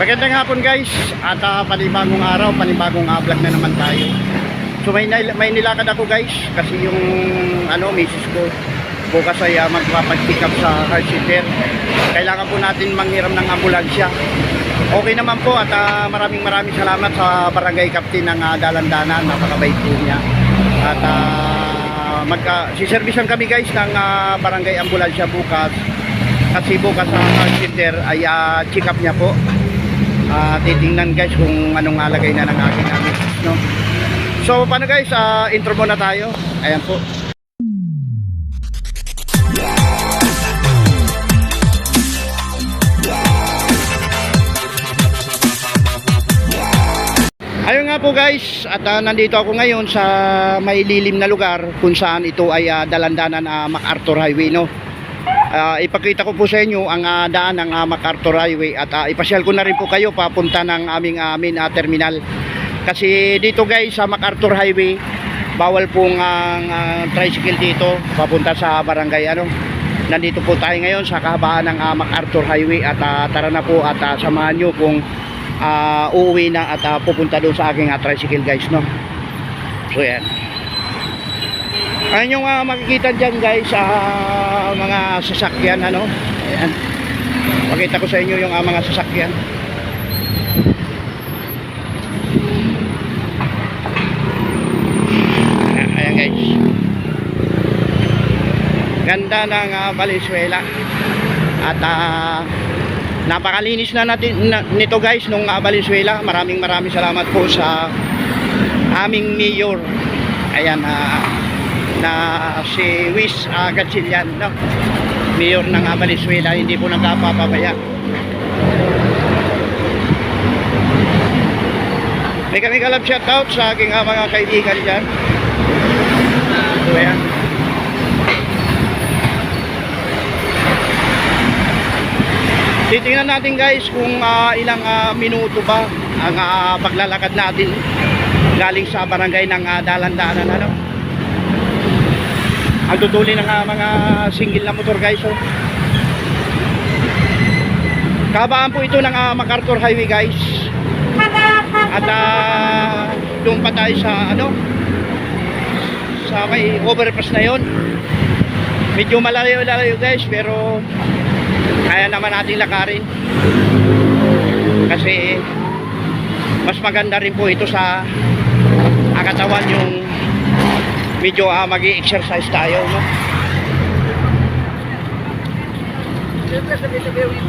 Magandang hapon guys at uh, panibagong araw, panibagong uh, vlog na naman tayo. So may, may nilakad ako guys kasi yung ano, misis ko bukas ay uh, magpapag-pick up sa car sitter. Kailangan po natin manghiram ng ambulansya. Okay naman po at ah, maraming maraming salamat sa barangay captain ng uh, Dalandanan, napakabait po niya. At uh, magka, siservisan kami guys ng ah, barangay ambulansya bukas kasi bukas sa car sitter ay ah, check up niya po. Ah, titingnan guys kung anong alagay na ng aking amis, no? So, paano guys? Ah, intro muna tayo. Ayan po. Ayun nga po guys, at ah, nandito ako ngayon sa may lilim na lugar kung saan ito ay ah, dalandanan uh, MacArthur Highway no. Ah, ipakita ko po sa inyo ang ah, daan ng ah, MacArthur Highway at ah, ipasyal ko na rin po kayo papunta ng aming amin ah, terminal. Kasi dito guys sa MacArthur Highway, bawal pong ang ah, tricycle dito papunta sa barangay ano. Nandito po tayo ngayon sa kahabaan ng ah, MacArthur Highway at ah, tara na po at ah, samahan nyo kung ah, uuwi na at ah, pupunta doon sa aking ah, tricycle guys no. So yan. Ayan yung ah, makikita dyan guys sa mga sasakyan ano. Ayan. Pakita ko sa inyo yung ah, mga sasakyan. Ayan, guys. Ganda ng ah, Valenzuela. At ah, napakalinis na natin na, nito guys nung uh, Valenzuela. Maraming maraming salamat po sa aming mayor. Ayan ah, na si Wiz uh, Gatchilian no? mayor ng uh, Valenzuela hindi po nagkapapabaya may kami kalab shoutout sa aking uh, mga kaibigan dyan. So ayan. Titingnan natin guys kung ah, ilang ah, minuto ba ang ah, paglalakad natin galing sa barangay ng uh, dalan-danan ano ang tutuli ng mga single na motor guys oh. kabaan po ito ng ah, MacArthur Highway guys. At ah, doon pa tayo sa ano sa may overpass na yon medyo malayo-layo guys pero kaya naman natin lakarin. Kasi mas maganda rin po ito sa ah, katawan yung medyo uh, mag exercise tayo no?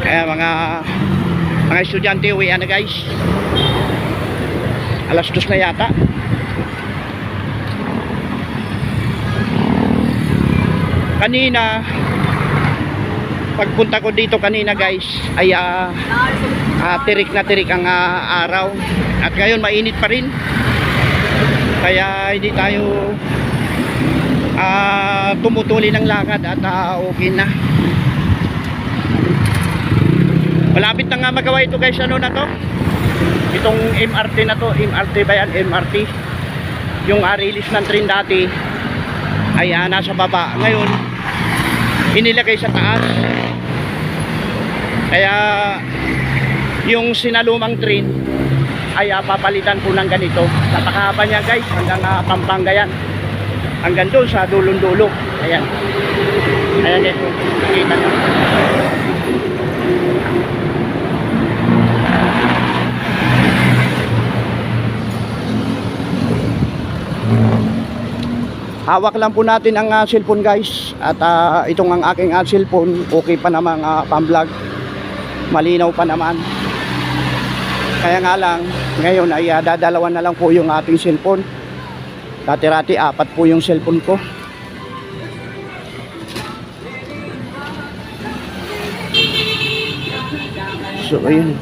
kaya mga mga estudyante uwi na guys. Alas dos na yata. Kanina pagpunta ko dito kanina guys ay ah, ah, tirik na tirik ang ah, araw. At ngayon mainit pa rin. Kaya hindi tayo ah, tumutuli ng lakad at ah, okay na. Malapit na nga magawa ito guys ano na to? Itong MRT na to MRT ba yan? MRT yung ah, release ng train dati. Ay ah, nasa baba. Ngayon inilagay sa taas. Kaya yung sinalumang train ay ah, papalitan po ng ganito. Napakahaba niya guys. Hanggang uh, Pampanga yan hanggang doon sa dulong dulo ayan ayan. Guys nakita nyo hawak lang po natin ang ah, cellphone guys. At ah, itong ang aking ah, cellphone okay pa namang uh, pang-vlog. Malinaw pa naman. Kaya nga lang ngayon ay uh, dadalawan na lang po yung ating cellphone dati-rati apat po yung cellphone ko. So ayun.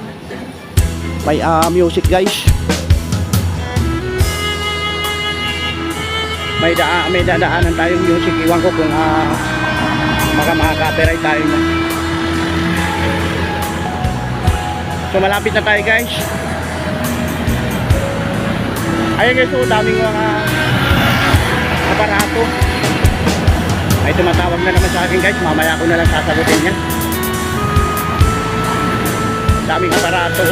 May ah, music guys. May da may dadaanan tayong music. Iwan ko kung uh, baka makaka-copyright tayo na so malapit na tayo guys. Ayun guys so daming mga aparato ay tumatawag na naman sa akin guys. Mamaya ko na lang sasagutin yan. Daming aparato.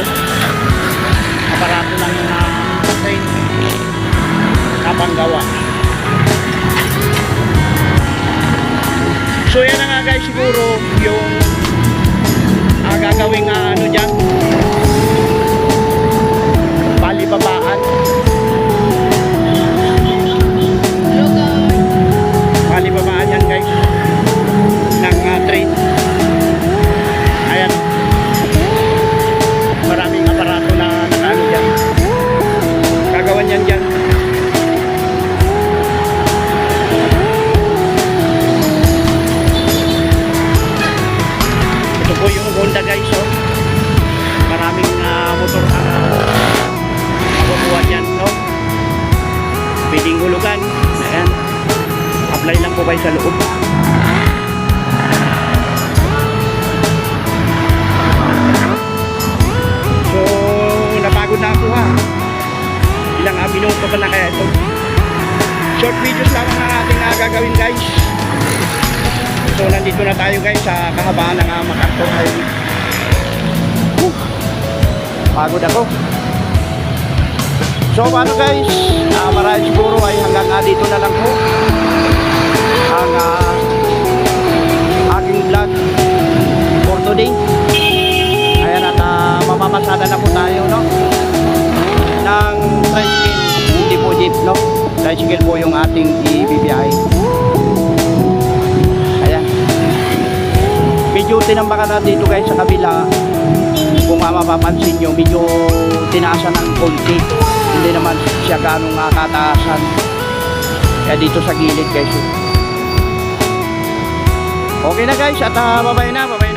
Aparato ng uh, train. Na panggawa so yan na nga guys siguro yung uh, gagawing ah, ano dyan apply lang po kayo sa loob. So napagod na ako ha. Ilang uh, minuto pa na kaya ito. Short videos lang ang ating uh, gagawin guys. So nandito na tayo guys sa kahabaan ng uh, MacArthur Highway Whew. pagod ako. So paano guys? Uh, marahil siguro ay hanggang uh, tricycle po yung ating ibibiyahe ayan. Medyo tinambakan natin dito guys sa kabila. Kung uh, mapapansin nyo medyo tinaasan ng konti. Hindi naman siya ganong uh, kataasan kaya dito sa gilid guys. Okay na guys at uh, babay na, babay